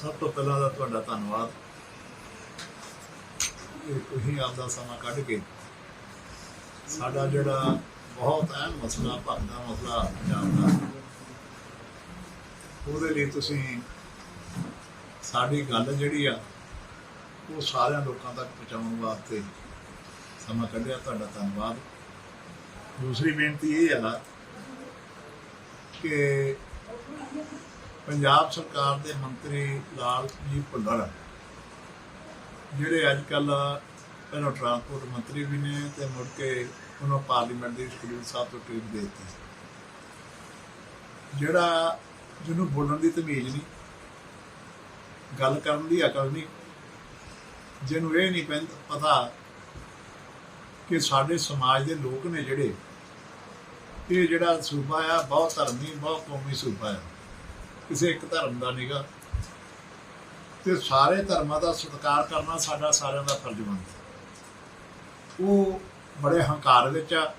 ਸਭ ਤੋਂ ਪਹਿਲਾਂ ਦਾ ਤੁਹਾਡਾ ਧੰਨਵਾਦ। ਕਿ ਤੁਸੀਂ ਆਪਦਾ ਸਮਾਂ ਕੱਢ ਕੇ ਸਾਡਾ ਜਿਹੜਾ ਬਹੁਤ ਅਹਿਮ ਮਸਲਾ ਭਗਦਾ ਮਸਲਾ ਪੰਜਾਬ ਦਾ ਉਹਦੇ ਲਈ ਤੁਸੀਂ ਸਾਡੀ ਗੱਲ ਜਿਹੜੀ ਆ, ਉਹ ਸਾਰਿਆਂ ਲੋਕਾਂ ਤੱਕ ਪਹੁੰਚਾਉਣ ਵਾਸਤੇ ਸਮਾਂ ਕੱਢਿਆ ਤੁਹਾਡਾ ਧੰਨਵਾਦ। ਦੂਸਰੀ ਬੇਨਤੀ ਇਹ ਆ ਕਿ ਪੰਜਾਬ ਸਰਕਾਰ ਦੇ ਮੰਤਰੀ ਲਾਲ ਜੀ ਭੁੱਲਰ, ਜਿਹੜੇ ਅੱਜ ਕੱਲ ਪਹਿਲਾਂ ਟਰਾਂਸਪੋਰਟ ਮੰਤਰੀ ਵੀ ਨੇ ਤੇ ਮੁੜ ਕੇ ਉਹਨਾਂ ਪਾਰਲੀਮੈਂਟ ਦੇ ਸ਼ਡਿਊਲ ਸਾਹਿਬ ਤੋਂ ਟ੍ਰੀਟ ਦੇ ਦਿੱਤੀ। ਜਿਹੜਾ ਜਿਹਨੂੰ ਬੋਲਣ ਦੀ ਤਮੀਜ਼ ਨਹੀਂ, ਗੱਲ ਕਰਨ ਦੀ ਅਕਲ ਨਹੀਂ, ਜਿਹਨੂੰ ਇਹ ਨਹੀਂ ਪੈਂਦਾ, ਪਤਾ ਕਿ ਸਾਡੇ ਸਮਾਜ ਦੇ ਲੋਕ ਨੇ ਜਿਹੜੇ, ਇਹ ਜਿਹੜਾ ਸੂਬਾ ਆ, ਬਹੁਤ ਧਰਮੀ, ਬਹੁਤ ਕੌਮੀ ਸੂਬਾ ਆ। ਕਿਸੇ ਇੱਕ ਧਰਮ ਦਾ ਨਹੀਂਗਾ ਤੇ ਸਾਰੇ ਧਰਮਾਂ ਦਾ ਸਤਿਕਾਰ ਕਰਨਾ ਸਾਡਾ ਸਾਰਿਆਂ ਦਾ ਫਰਜ਼ ਬਣਦਾ। ਉਹ ਬੜੇ ਹੰਕਾਰ ਵਿੱਚ ਆ।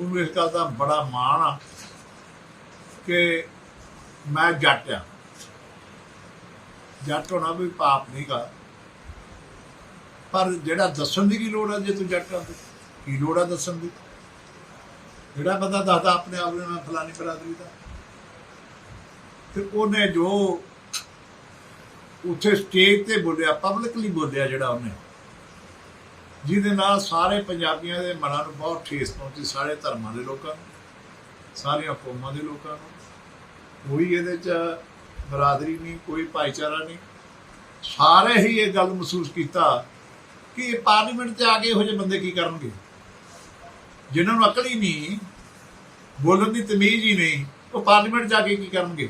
ਉਹਨੂੰ ਇਸ ਗੱਲ ਦਾ ਬੜਾ ਮਾਣ ਆ ਕਿ ਮੈਂ ਜੱਟ ਆ। ਜੱਟ ਹੋਣਾ ਵੀ ਪਾਪ ਨਹੀਂਗਾ ਪਰ ਜਿਹੜਾ ਦੱਸਣ ਦੀ ਕੀ ਲੋੜ ਆ ਜੇ ਤੂੰ ਜੱਟ ਆ ਕੀ ਲੋੜ ਆ ਦੱਸਣ ਦੀ? ਜਿਹੜਾ ਬੰਦਾ ਦੱਸਦਾ, ਆਪਣੇ ਆਪ ਨੂੰ ਮੈਂ ਫਲਾਨੀ ਬਰਾਦਰੀ ਦਾ। ਤੇ ਉਹਨੇ ਜੋ ਉੱਥੇ ਸਟੇਜ ਤੇ ਬੋਲਿਆ ਪਬਲਿਕਲੀ ਬੋਲਿਆ ਜਿਹੜਾ ਉਹਨੇ, ਜਿਹਦੇ ਨਾਲ ਸਾਰੇ ਪੰਜਾਬੀਆਂ ਦੇ ਮਨਾਂ ਨੂੰ ਬਹੁਤ ਠੇਸ ਪਹੁੰਚੀ, ਸਾਰੇ ਧਰਮਾਂ ਦੇ ਲੋਕਾਂ ਨੂੰ, ਸਾਰੀਆਂ ਕੌਮਾਂ ਦੇ ਲੋਕਾਂ ਨੂੰ। ਕੋਈ ਇਹਦੇ ਚ ਬਰਾਦਰੀ ਨਹੀਂ, ਕੋਈ ਭਾਈਚਾਰਾ ਨਹੀਂ। ਸਾਰੇ ਹੀ ਇਹ ਗੱਲ ਮਹਿਸੂਸ ਕੀਤਾ ਕਿ ਇਹ ਪਾਰਲੀਮੈਂਟ 'ਚ ਆ ਕੇ ਇਹੋ ਜਿਹੇ ਬੰਦੇ ਕੀ ਕਰਨਗੇ? ਜਿਨ੍ਹਾਂ ਨੂੰ ਅਕਲ ਹੀ ਨਹੀਂ, ਬੋਲਣ ਦੀ ਤਮੀਜ਼ ਹੀ ਨਹੀਂ, ਉਹ ਪਾਰਲੀਮੈਂਟ ਜਾ ਕੇ ਕੀ ਕਰਨਗੇ?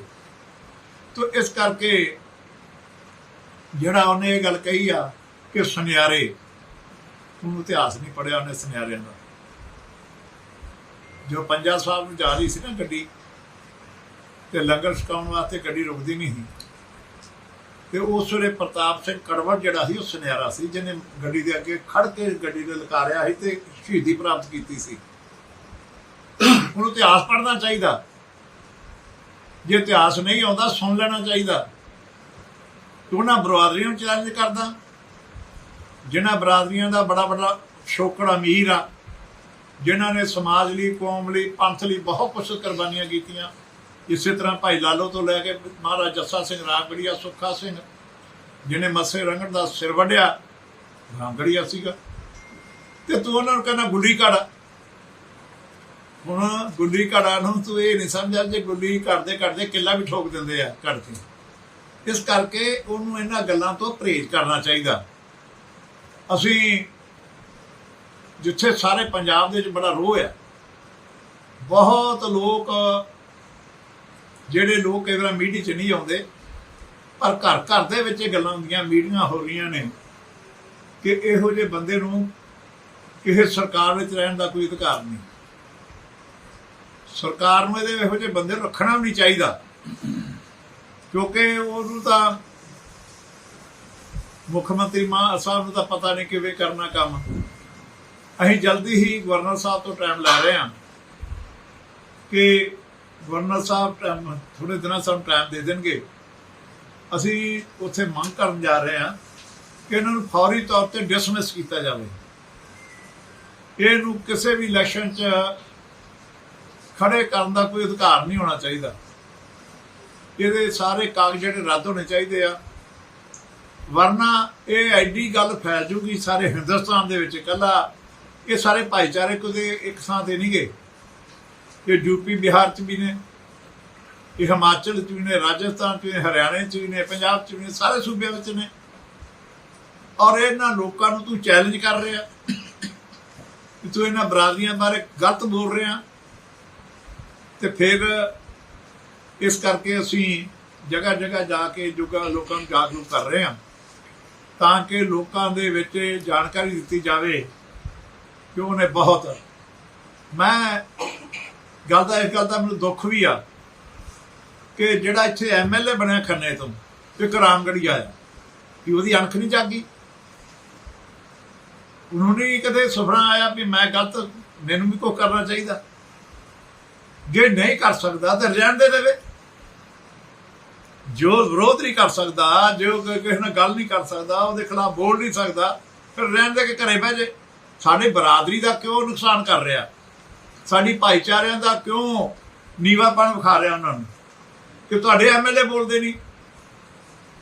ਤੋ ਇਸ ਕਰਕੇ ਜਿਹੜਾ ਉਹਨੇ ਇਹ ਗੱਲ ਕਹੀ ਆ ਕਿ ਸੁਨਿਆਰੇ ਉਹਨੂੰ ਇਤਿਹਾਸ ਨਹੀਂ ਪੜਿਆ ਉਹਨੇ ਸੁਨਿਆਰਿਆਂ ਦਾ। ਜੋ ਪੰਜਾ ਸਾਹਿਬ ਨੂੰ ਜਾ ਰਹੀ ਸੀ ਨਾ ਗੱਡੀ, ਤੇ ਲੰਗਰ ਛਕਾਉਣ ਵਾਸਤੇ ਗੱਡੀ ਰੁਕਦੀ ਨਹੀਂ ਸੀ। ਤੇ ਉਸ ਵੇਲੇ ਪ੍ਰਤਾਪ ਸਿੰਘ ਕੜਵੜ ਜਿਹੜਾ ਸੀ, ਉਹ ਸੁਨਿਆਰਾ ਸੀ, ਜਿਹਨੇ ਗੱਡੀ ਦੇ ਅੱਗੇ ਖੜ ਕੇ ਗੱਡੀ ਨੂੰ ਲਕਾਰਿਆ ਸੀ ਤੇ ਸ਼ਹੀਦੀ ਪ੍ਰਾਪਤ ਕੀਤੀ ਸੀ। ਉਹਨੂੰ ਇਤਿਹਾਸ ਪੜ੍ਹਨਾ ਚਾਹੀਦਾ। ਜੇ ਇਤਿਹਾਸ ਨਹੀਂ ਆਉਂਦਾ, ਸੁਣ ਲੈਣਾ ਚਾਹੀਦਾ। ਤੂੰ ਨਾ ਬਰਾਦਰੀਆਂ ਨੂੰ ਚੈਲੰਜ ਕਰਦਾ? ਜਿਨ੍ਹਾਂ ਬਰਾਦਰੀਆਂ ਦਾ ਬੜਾ ਬੜਾ ਸ਼ੋਕੜ ਅਮੀਰ ਆ, ਜਿਨ੍ਹਾਂ ਨੇ ਸਮਾਜ ਲਈ, ਕੌਮ ਲਈ, ਪੰਥ ਲਈ ਬਹੁਤ ਕੁਝ ਕੁਰਬਾਨੀਆਂ ਕੀਤੀਆਂ। ਇਸੇ ਤਰ੍ਹਾਂ ਭਾਈ ਲਾਲੋ ਤੋਂ ਲੈ ਕੇ ਮਹਾਰਾਜ ਜੱਸਾ ਸਿੰਘ ਰਾਗੜੀਆ, ਸੁੱਖਾ ਸਿੰਘ, ਜਿਹਨੇ ਮੱਸੇ ਰੰਗੜ ਦਾ ਸਿਰ ਵੱਢਿਆ ਰਾਗੜੀਆ ਸੀਗਾ। ਤੇ ਤੂੰ ਉਹਨਾਂ ਨੂੰ ਕਹਿੰਦਾ ਗੁੱਲੀ ਕਾੜਾ ਹੁਣ ਗੁੱਲੀ ਕਾੜਾ ਨੂੰ ਤੂੰ ਇਹ ਨਹੀਂ ਸਮਝਿਆ ਜੇ ਗੁੱਲੀ ਕਰਦੇ ਕਰਦੇ ਕਿੱਲਾ ਵੀ ਠੋਕ ਦਿੰਦੇ ਆ ਕੱਢ ਕੇ। ਇਸ ਕਰਕੇ ਉਹਨੂੰ ਇਹਨਾਂ ਗੱਲਾਂ ਤੋਂ ਪਰਹੇਜ਼ ਕਰਨਾ ਚਾਹੀਦਾ। ਅਸੀਂ ਜਿੱਥੇ ਸਾਰੇ ਪੰਜਾਬ ਦੇ ਵਿੱਚ ਬੜਾ ਰੋਹ ਹੈ ਬਹੁਤ ਲੋਕ ਜਿਹੜੇ ਲੋਕ ਕਈ ਵਾਰ ਮੀਡੀਆ 'ਚ ਨਹੀਂ ਆਉਂਦੇ, ਪਰ ਘਰ ਘਰ ਦੇ ਵਿੱਚ ਇਹ ਗੱਲਾਂ ਹੁੰਦੀਆਂ, ਮੀਡੀਆਂ ਹੋ ਰਹੀਆਂ ਨੇ ਕਿ ਇਹੋ ਜਿਹੇ ਬੰਦੇ ਨੂੰ ਕਿਸੇ ਸਰਕਾਰ ਵਿੱਚ ਰਹਿਣ ਦਾ ਕੋਈ ਅਧਿਕਾਰ ਨਹੀਂ। ਸਰਕਾਰ ਨੂੰ ਇਹਦੇ ਇਹੋ ਜਿਹੇ ਬੰਦੇ ਨੂੰ ਰੱਖਣਾ ਵੀ ਨਹੀਂ ਚਾਹੀਦਾ। ਕਿਉਂਕਿ ਉਹਨੂੰ ਤਾਂ ਮੁੱਖ ਮੰਤਰੀ ਮਾਨ ਸਾਹਿਬ ਨੂੰ ਤਾਂ ਪਤਾ ਨਹੀਂ ਕਿਵੇਂ ਕਰਨਾ ਕੰਮ। ਅਸੀਂ ਜਲਦੀ ਹੀ ਗਵਰਨਰ ਸਾਹਿਬ ਤੋਂ ਟਾਈਮ ਲੈ ਰਹੇ ਹਾਂ ਕਿ ਗਵਰਨਰ ਸਾਹਿਬ ਟਾਈਮ ਥੋੜੇ ਦਿਨਾਂ ਸਾਨੂੰ ਟਾਈਮ ਦੇ ਦੇਣਗੇ। ਅਸੀਂ ਉੱਥੇ ਮੰਗ ਕਰਨ ਜਾ ਰਹੇ ਹਾਂ ਕਿ ਇਹਨਾਂ ਨੂੰ ਫੌਰੀ ਤੌਰ ਤੇ ਡਿਸਮਿਸ ਕੀਤਾ ਜਾਵੇ। ਇਹਨੂੰ ਕਿਸੇ ਵੀ ਇਲੈਕਸ਼ਨ 'ਚ ਖੜੇ ਕਰਨ ਦਾ ਕੋਈ ਅਧਿਕਾਰ ਨਹੀਂ ਹੋਣਾ ਚਾਹੀਦਾ। ਇਹਦੇ ਸਾਰੇ ਕਾਗਜ਼ ਜਿਹੜੇ ਰੱਦ ਹੋਣੇ ਚਾਹੀਦੇ ਆ। ਵਰਨਾ ਇਹ ਐਡੀ ਗੱਲ ਫੈਲ ਜੂਗੀ ਸਾਰੇ ਹਿੰਦੁਸਤਾਨ ਦੇ ਵਿੱਚ ਇਕੱਲਾ। ਇਹ ਸਾਰੇ ਭਾਈਚਾਰੇ ਕੋਈ ਇੱਕ ਥਾਂ ਤੇ ਨਹੀਂ ਗਏ। ਇਹ ਯੂਪੀ ਬਿਹਾਰ ਚ ਵੀ ਨੇ। ਇਹ ਹਿਮਾਚਲ ਚ ਵੀ ਨੇ, ਰਾਜਸਥਾਨ ਚ ਵੀ ਨੇ, ਹਰਿਆਣੇ ਚ ਵੀ ਨੇ, ਪੰਜਾਬ ਚ ਵੀ ਨੇ, ਸਾਰੇ ਸੂਬਿਆਂ ਵਿੱਚ ਨੇ। ਔਰ ਇਹਨਾਂ ਲੋਕਾਂ ਨੂੰ ਤੂੰ ਚੈਲੰਜ ਕਰ ਰਿਹਾ। ਤੂੰ ਇਹਨਾਂ ਬਰਾਦਰੀਆਂ ਬਾਰੇ ਗਲਤ ਬੋਲ ਰਿਹਾ। ਤੇ ਫਿਰ ਇਸ ਕਰਕੇ ਅਸੀਂ ਜਗ੍ਹਾ ਜਗ੍ਹਾ ਜਾ ਕੇ ਜੁਗਾ ਲੋਕਾਂ ਨੂੰ ਜਾਗਰੂਕ ਕਰ ਰਹੇ ਹਾਂ ਤਾਂ ਕਿ ਲੋਕਾਂ ਦੇ ਵਿੱਚ ਜਾਣਕਾਰੀ ਦਿੱਤੀ ਜਾਵੇ ਕਿ ਉਹਨੇ ਬਹੁਤ ਮੈਂ ਗੱਲ ਦਾ ਇਸ ਗੱਲ ਦਾ ਮੈਨੂੰ ਦੁੱਖ ਵੀ ਆ ਕਿ ਜਿਹੜਾ ਇੱਥੇ ਐਮਐਲਏ ਬਣਿਆ ਖੰਨੇ ਤੋਂ, ਇੱਕ ਰਾਮਗੜੀਆ ਆਇਆ ਕਿ ਉਹਦੀ ਅਣਖ ਨਹੀਂ ਜਾਗੀ। ਉਹਨੂੰ ਨਹੀਂ ਕਦੇ ਸੁਪਨਾ ਆਇਆ ਵੀ ਮੈਂ ਗਲਤ ਮੈਨੂੰ ਵੀ ਕੁਝ ਕਰਨਾ ਚਾਹੀਦਾ। ਜੇ ਨਹੀਂ ਕਰ ਸਕਦਾ ਤਾਂ ਰਹਿਣ ਦੇ ਦੇਵੇ। ਜੋ ਵਿਰੋਧ ਨਹੀਂ ਕਰ ਸਕਦਾ, ਜੋ ਕਿਸੇ ਨਾਲ ਗੱਲ ਨਹੀਂ ਕਰ ਸਕਦਾ, ਉਹਦੇ ਖਿਲਾਫ ਬੋਲ ਨਹੀਂ ਸਕਦਾ, ਫਿਰ ਰਹਿਣ ਦੇ ਕੇ ਘਰੇ ਬਹਿ ਜੇ। ਸਾਡੀ ਬਰਾਦਰੀ ਦਾ ਕਿਉਂ ਨੁਕਸਾਨ ਕਰ ਰਿਹਾ? ਸਾਡੀ ਭਾਈਚਾਰਿਆਂ ਦਾ ਕਿਉਂ ਨੀਵਾਪਣ ਵਿਖਾ ਰਿਹਾ ਉਹਨਾਂ ਨੂੰ? ਕਿ ਤੁਹਾਡੇ ਐਮਐਲਏ ਬੋਲਦੇ ਨਹੀਂ।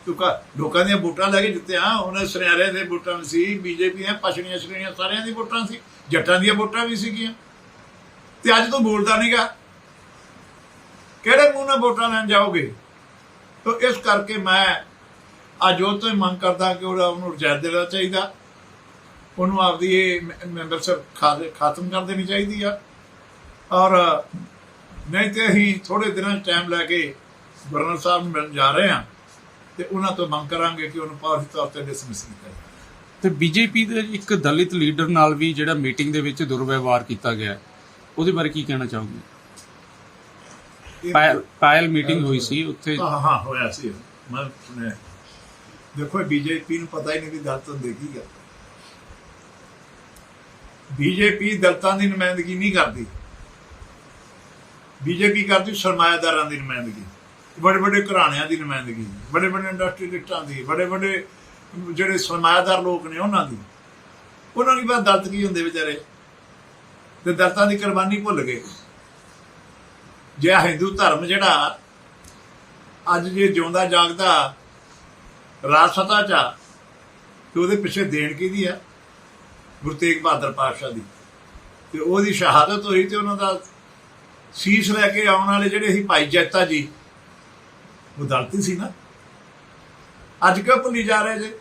ਤੁਕਾ ਲੋਕਾਂ ਦੀਆਂ ਵੋਟਾਂ ਲੈ ਕੇ ਜਿੱਤੇ ਆ ਉਹਨਾਂ ਸੁਨਿਆਰਿਆਂ ਦੇ ਵੋਟਾਂ ਸੀ, ਬੀਜੇਪੀ ਦੀਆਂ ਪਛੜੀਆਂ ਸ਼੍ਰੇਣੀਆਂ ਸਾਰਿਆਂ ਦੀ ਵੋਟਾਂ ਸੀ, ਜੱਟਾਂ ਦੀਆਂ ਵੋਟਾਂ ਵੀ ਸੀਗੀਆਂ। ਤੇ ਅੱਜ ਤੋਂ ਬੋਲਦਾ ਨਹੀਂਗਾ ਕਿਹੜੇ ਮੂੰਹ ਨਾਲ ਵੋਟਾਂ ਲੈਣ ਜਾਓਗੇ? ਤਾਂ ਇਸ ਕਰਕੇ ਮੈਂ ਅੱਜ ਉਹ ਤੋਂ ਹੀ ਮੰਗ ਕਰਦਾ ਕਿ ਉਹਦਾ ਉਹਨੂੰ ਰਿਜ਼ਾਇਤ ਦੇਣਾ ਚਾਹੀਦਾ। ਉਹਨੂੰ ਆਪਦੀ ਇਹ ਮੈਂਬਰਸ਼ਿਪ ਖਾਤਮ ਕਰ ਦੇਣੀ ਚਾਹੀਦੀ ਆ। ਔਰ ਨਹੀਂ ਤੇ ਅਸੀਂ ਥੋੜੇ ਦਿਨਾਂ ਟਾਈਮ ਲੈ ਕੇ ਗਵਰਨਰ ਸਾਹਿਬ ਨੂੰ ਮਿਲਣ ਜਾ ਰਹੇ ਹਾਂ ਤੇ ਉਹਨਾਂ ਤੋਂ ਮੰਗ ਕਰਾਂਗੇ ਕਿ ਉਹਨੂੰ ਪਾਰਟੀ ਤੌਰ ਤੇ ਡਿਸਮਿਸ ਕੀਤਾ ਜਾਵੇ। ਤੇ ਬੀਜੇਪੀ ਦੇ ਇੱਕ ਦਲਿਤ ਲੀਡਰ ਨਾਲ ਵੀ ਜਿਹੜਾ ਮੀਟਿੰਗ ਦੇ ਵਿੱਚ ਦੁਰਵਿਵਹਾਰ ਕੀਤਾ ਗਿਆ, ਉਹਦੇ ਬਾਰੇ ਕੀ ਕਹਿਣਾ ਚਾਹੋਗੇ? ਪਾਇਲ ਪਾਇਲ ਮੀਟਿੰਗ ਹੋਈ ਸੀ ਉੱਥੇ। ਹਾਂ ਹਾਂ ਹੋਇਆ ਸੀ। ਮੈਂ ਸੁਣਿਆ। ਦੇਖੋ, ਬੀਜੇਪੀ ਨੂੰ ਪਤਾ ਹੀ ਨਹੀਂ ਵੀ ਦਲਤ ਹੁੰਦੇ ਕੀ ਗੱਲ ਬੀਜੇਪੀ ਦਲਤਾਂ ਦੀ ਨੁਮਾਇੰਦਗੀ ਨਹੀਂ ਕਰਦੀ। ਬੀਜੇਪੀ ਕਰਦੀ ਸਰਮਾਇਦਾਰਾਂ ਦੀ ਨੁਮਾਇੰਦਗੀ। ਬੜੇ ਬੜੇ ਘਰਾਣਿਆਂ ਦੀ ਨੁਮਾਇੰਦਗੀ। ਬੜੇ ਬੜੇ ਇੰਡਸਟਰੀਲਿਸਟਾਂ ਦੀ। ਬੜੇ ਬੜੇ ਜਿਹੜੇ ਸਰਮਾਇਦਾਰ ਲੋਕ ਨੇ ਉਹਨਾਂ ਦੀ। ਉਹਨਾਂ ਦੀ ਬਾਤ ਦਲਤ ਕੀ ਹੁੰਦੇ ਵਿਚਾਰੇ? ਤੇ ਦਲਤਾਂ ਦੀ ਕੁਰਬਾਨੀ ਭੁੱਲ ਗਏ। ਜੇ ਹਿੰਦੂ ਧਰਮ ਜਿਹੜਾ ਅੱਜ ਜੇ ਜਿਉਂਦਾ ਜਾਗਦਾ ਰਾਜ ਸਤਾ ਚ ਤੇ ਉਹਦੇ ਪਿੱਛੇ ਦੇਣ ਕਿਹਦੀ ਆ? ਗੁਰੂ ਤੇਗ ਬਹਾਦਰ ਪਾਤਸ਼ਾਹ ਦੀ। ਤੇ ਉਹਦੀ ਸ਼ਹਾਦਤ ਹੋਈ ਤੇ ਉਹਨਾਂ ਦਾ ਸੀਸ ਲੈ ਕੇ ਆਉਣ ਵਾਲੇ ਜਿਹੜੇ ਸੀ ਭਾਈ ਜੈਤਾ ਜੀ, ਉਹ ਦਲਤੀ ਸੀ ਨਾ। ਅੱਜ ਕਿਉਂ ਭੁੱਲੀ ਜਾ ਰਹੇ ਜੇ?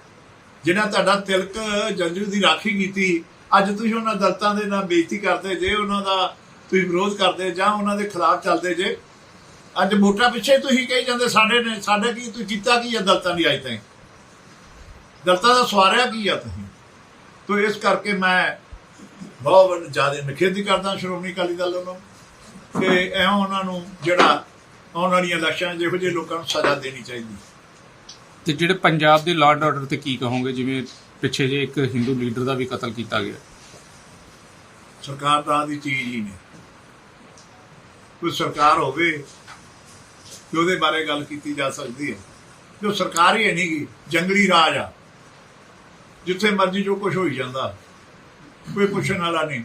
ਜਿਹੜਾ ਤੁਹਾਡਾ ਤਿਲਕ ਜੰਜੂ ਦੀ ਰਾਖੀ ਕੀਤੀ, ਅੱਜ ਤੁਸੀਂ ਉਹਨਾਂ ਦਲਤਾਂ ਦੇ ਨਾਲ ਬੇਇੱਜ਼ਤੀ ਕਰਦੇ ਜੇ, ਉਹਨਾਂ ਦਾ ਤੁਸੀਂ ਵਿਰੋਧ ਕਰਦੇ ਜਾਂ ਉਹਨਾਂ ਦੇ ਖਿਲਾਫ ਚੱਲਦੇ ਜੇ ਅੱਜ ਵੋਟਾਂ ਪਿੱਛੇ ਤੁਸੀਂ ਕਹੀ ਜਾਂਦੇ ਸਾਡੇ ਨੇ ਸਾਡੇ ਕੀ ਤੁਸੀਂ ਕੀਤਾ ਕੀ ਆ ਦਲਤਾਂ ਦੀ ਅੱਜ ਤਾਈਂ? ਦਲਤਾਂ ਦਾ ਸਵਾਰਿਆ ਕੀ ਆ ਤੁਸੀਂ? ਤੋ ਇਸ ਕਰਕੇ ਮੈਂ ਬਹੁਤ ਜ਼ਿਆਦਾ ਨਿਖੇਧੀ ਕਰਦਾ ਸ਼੍ਰੋਮਣੀ ਅਕਾਲੀ ਦਲ ਨੂੰ ਕਿ ਐਂ ਉਹਨਾਂ ਨੂੰ ਜਿਹੜਾ ਆਉਣ ਵਾਲੀਆਂ ਇਲੈਕਸ਼ਨਾਂ ਜਿਹੋ ਜਿਹੇ ਲੋਕਾਂ ਨੂੰ ਸਜ਼ਾ ਦੇਣੀ ਚਾਹੀਦੀ। ਤੇ ਜਿਹੜੇ ਪੰਜਾਬ ਦੇ ਲਾਰਡ ਆਰਡਰ ਤੇ ਕੀ ਕਹੋਗੇ? ਜਿਵੇਂ ਪਿੱਛੇ ਜੇ ਇੱਕ ਹਿੰਦੂ ਲੀਡਰ ਦਾ ਵੀ ਕਤਲ ਕੀਤਾ ਗਿਆ। ਸਰਕਾਰ ਤਾਂ ਦੀ ਚੀਜ਼ ਹੀ ਨਹੀਂ। ਕੋਈ ਸਰਕਾਰ ਹੋਵੇ ਕਿ ਉਹਦੇ ਬਾਰੇ ਗੱਲ ਕੀਤੀ ਜਾ ਸਕਦੀ ਹੈ। ਜੋ ਸਰਕਾਰ ਹੀ ਹੈ ਨਹੀਂ ਗੀ ਜੰਗਲੀ ਰਾਜ ਆ। ਜਿੱਥੇ ਮਰਜ਼ੀ ਜੋ ਕੁਝ ਹੋਈ ਜਾਂਦਾ, ਕੋਈ ਪੁੱਛਣ ਵਾਲਾ ਨਹੀਂ।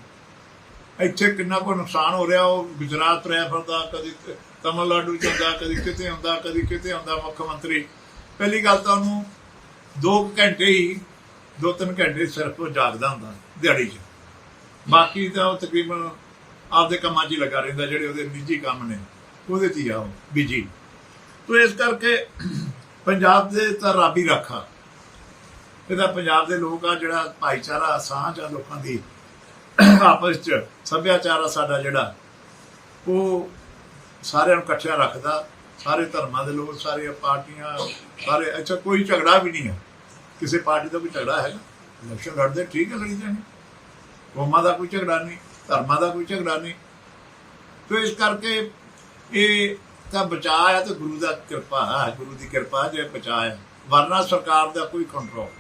ਇੱਥੇ ਕਿੰਨਾ ਕੋ ਨੁਕਸਾਨ ਹੋ ਰਿਹਾ, ਉਹ ਗੁਜਰਾਤ ਰਹਿ ਫਿਰਦਾ, ਕਦੀ ਤਮਿਲਨਾਡੂ ਚ ਕਦੀ ਕਿਤੇ ਹੁੰਦਾ ਕਦੀ ਕਿਤੇ ਹੁੰਦਾ ਮੁੱਖ ਮੰਤਰੀ। ਪਹਿਲੀ ਗੱਲ ਤਾਂ ਉਹਨੂੰ 2 ਘੰਟੇ ਹੀ 2-3 ਘੰਟੇ ਸਿਰਫ ਜਾਗਦਾ ਹੁੰਦਾ ਦਿਹਾੜੀ 'ਚ। ਬਾਕੀ ਤਾਂ ਤਕਰੀਬਨ ਆਪਦੇ ਕੰਮਾਂ 'ਚ ਹੀ ਲੱਗਾ ਰਹਿੰਦਾ, ਜਿਹੜੇ ਉਹਦੇ ਨਿੱਜੀ ਕੰਮ ਨੇ, ਉਹਦੇ 'ਚ ਹੀ ਆ ਉਹ ਬਿਜ਼ੀ ਤੋ ਇਸ ਕਰਕੇ ਪੰਜਾਬ ਦੇ ਤਾਂ ਰੱਬ ਹੀ ਰੱਖਾ। ਇਹਦਾ ਪੰਜਾਬ ਦੇ ਲੋਕ ਆ ਜਿਹੜਾ ਭਾਈਚਾਰਾ ਸਾਂਝ ਆ ਲੋਕਾਂ ਦੀ। ਆਪਸ 'ਚ ਸੱਭਿਆਚਾਰ ਆ ਸਾਡਾ ਜਿਹੜਾ, ਉਹ ਸਾਰਿਆਂ ਨੂੰ ਇਕੱਠਿਆਂ ਰੱਖਦਾ। ਸਾਰੇ ਧਰਮਾਂ ਦੇ ਲੋਕ, ਸਾਰੀਆਂ ਪਾਰਟੀਆਂ, ਸਾਰੇ, ਅੱਛਾ, ਕੋਈ ਝਗੜਾ ਵੀ ਨਹੀਂ ਹੈ ਕਿਸੇ ਪਾਰਟੀ ਦਾ ਕੋਈ ਝਗੜਾ ਹੈਗਾ। ਇਲੈਕਸ਼ਨ ਲੜਦੇ, ਠੀਕ ਹੈ ਲੜੀ ਜਾਣੀ। ਕੌਮਾਂ ਦਾ ਕੋਈ ਝਗੜਾ ਨਹੀਂ। ਧਰਮਾਂ ਦਾ ਕੋਈ ਝਗੜਾ ਨਹੀਂ। ਤੇ ਇਸ ਕਰਕੇ ਇਹ ਤਾਂ ਬਚਾਅ ਹੈ ਤੇ ਗੁਰੂ ਦਾ ਕਿਰਪਾ ਹੈ। ਗੁਰੂ ਦੀ ਕਿਰਪਾ ਜੇ ਬਚਾਅ ਹੈ। ਵਰਨਾ ਸਰਕਾਰ ਦਾ ਕੋਈ ਕੰਟਰੋਲ